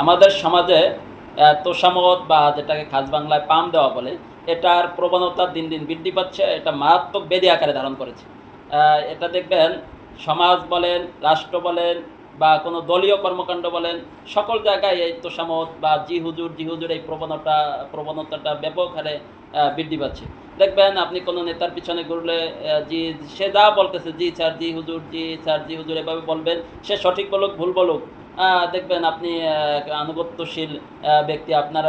আমাদের সমাজে তোষামত বা যেটাকে খাস বাংলায় পাম দেওয়া বলে, এটার প্রবণতা দিন দিন বৃদ্ধি পাচ্ছে, এটা মারাত্মক বেদি আকারে ধারণ করেছে। এটা দেখবেন, সমাজ বলেন, রাষ্ট্র বলেন, বা কোনো দলীয় কর্মকাণ্ড বলেন, সকল জায়গায় এই তোষামত বা জি হুজুর হুজুর এই প্রবণতা, প্রবণতাটা ব্যাপক হারে বৃদ্ধি পাচ্ছে। দেখবেন আপনি কোনো নেতার পিছনে ঘুরলে জি, সে যা বলতেছে, জি স্যার, জি হুজুর, জি স্যার, জি হুজুর, এভাবে বলবেন, সে সঠিক বলুক, ভুল বলুক। দেখবেন আপনি আনুগত্যশীল ব্যক্তি, আপনার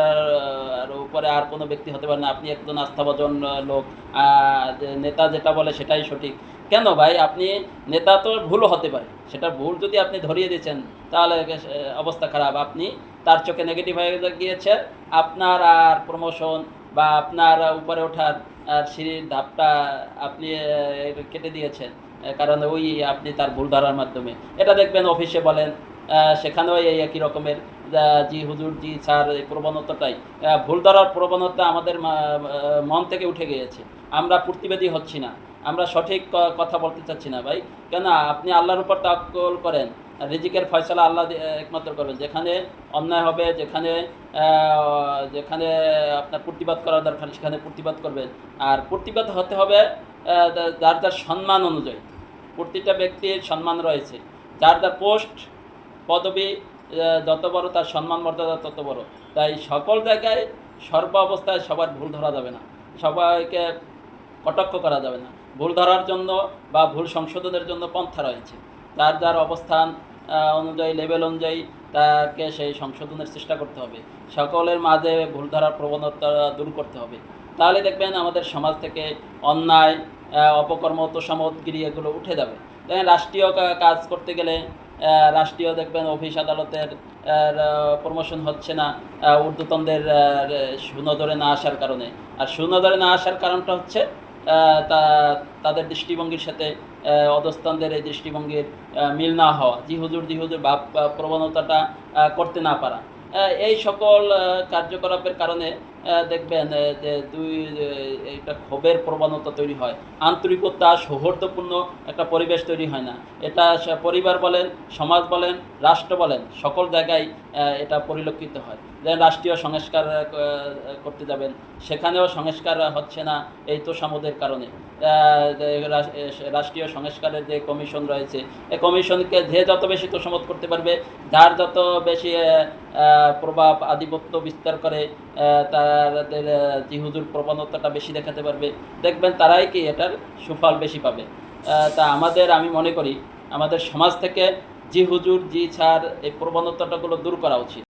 উপরে আর কোনো ব্যক্তি হতে পারে না। আপনি একজন আস্থাভাজন লোক নেতা যেটা বলে সেটাই সঠিক। কেন ভাই? আপনি, নেতা তো ভুলও হতে পারে। সেটা ভুল যদি আপনি ধরিয়ে দিয়েছেন, তাহলে অবস্থা খারাপ। আপনি তার চোখে নেগেটিভ হয়ে গিয়েছে আপনার আর প্রমোশন বা আপনার উপরে ওঠার সিঁড়ির ধাপটা আপনি কেটে দিয়েছেন কারণ ওই আপনি তার ভুল ধরার মাধ্যমে। এটা দেখবেন অফিসে বলেন সেখানেও এই একই রকমের জি হুজুর, জি স্যার, এই প্রবণতাটাই। ভুল ধরার প্রবণতা আমাদের মন থেকে উঠে গিয়েছে। আমরা প্রতিবেদী হচ্ছি না। আমরা সঠিক কথা বলতে চাচ্ছি না ভাই। কেন আপনি আল্লাহর উপর তাক্কল করেন। রিজিকের ফয়সালা আল্লাহ একমাত্র করবেন। যেখানে অন্যায় হবে, যেখানে যেখানে আপনার প্রতিবাদ করার দরকার সেখানে প্রতিবাদ করবেন। আর প্রতিবাদ হতে হবে যার যার সম্মান অনুযায়ী। প্রতিটা ব্যক্তির সম্মান রয়েছে। যার যার পোস্ট, পদবি যত বড় তার সম্মান মর্যাদা তত বড়। তাই সকল জায়গায় সর্ব অবস্থায় সবার ভুল ধরা যাবে না। সবাইকে কটাক্ষ করা যাবে না। ভুল ধরার জন্য বা ভুল সংশোধনের জন্য পন্থা রয়েছে। যার যার অবস্থান অনুযায়ী লেভেল অনুযায়ী তাকে সেই সংশোধনের চেষ্টা করতে হবে। সকলের মাঝে ভুল ধরার প্রবণতা দূর করতে হবে। তাহলে দেখবেন আমাদের সমাজ থেকে অন্যায় অপকর্ম তোষামতগিরি এগুলো উঠে যাবে। দেখেন রাষ্ট্রীয় কাজ করতে গেলে রাষ্ট্রীয় দেখবেন অফিস আদালতের প্রমোশন হচ্ছে না ঊর্ধ্বতনদের সুনজরে না আসার কারণে। আর সুনজরে না আসার কারণটা হচ্ছে তা, তাদের দৃষ্টিভঙ্গির সাথে অধস্থানদের এই দৃষ্টিভঙ্গির মিল না হওয়া, জি হুজুর জি হুজুর ভাব প্রবণতাটা করতে না পারা। এই সকল কার্যকলাপের কারণে দেখবেন যে দুই একটা ক্ষোভের প্রবণতা তৈরি হয়। আন্তরিকতা সৌহার্দ্যপূর্ণ একটা পরিবেশ তৈরি হয় না। এটা পরিবার বলেন, সমাজ বলেন, রাষ্ট্র বলেন, সকল জায়গায় এটা পরিলক্ষিত হয়। যেন রাষ্ট্রীয় সংস্কার করতে যাবেন। সেখানেও সংস্কার হচ্ছে না এই তোষামদের কারণে। যে রাষ্ট্রীয় সংস্কারের যে কমিশন রয়েছে এই কমিশনকে যে যত বেশি তোষামত করতে পারবে, যার যত বেশি প্রভাব আধিপত্য বিস্তার করে তাদের জিহুজুর প্রবণতাটা বেশি দেখাতে পারবে। দেখবেন তারাই কি এটার সুফল বেশি পাবে। তা আমাদের, আমি মনে করি, আমাদের সমাজ থেকে জি হুজুর জি ছাড়, এই প্রবণতাটাগুলো দূর করা উচিত।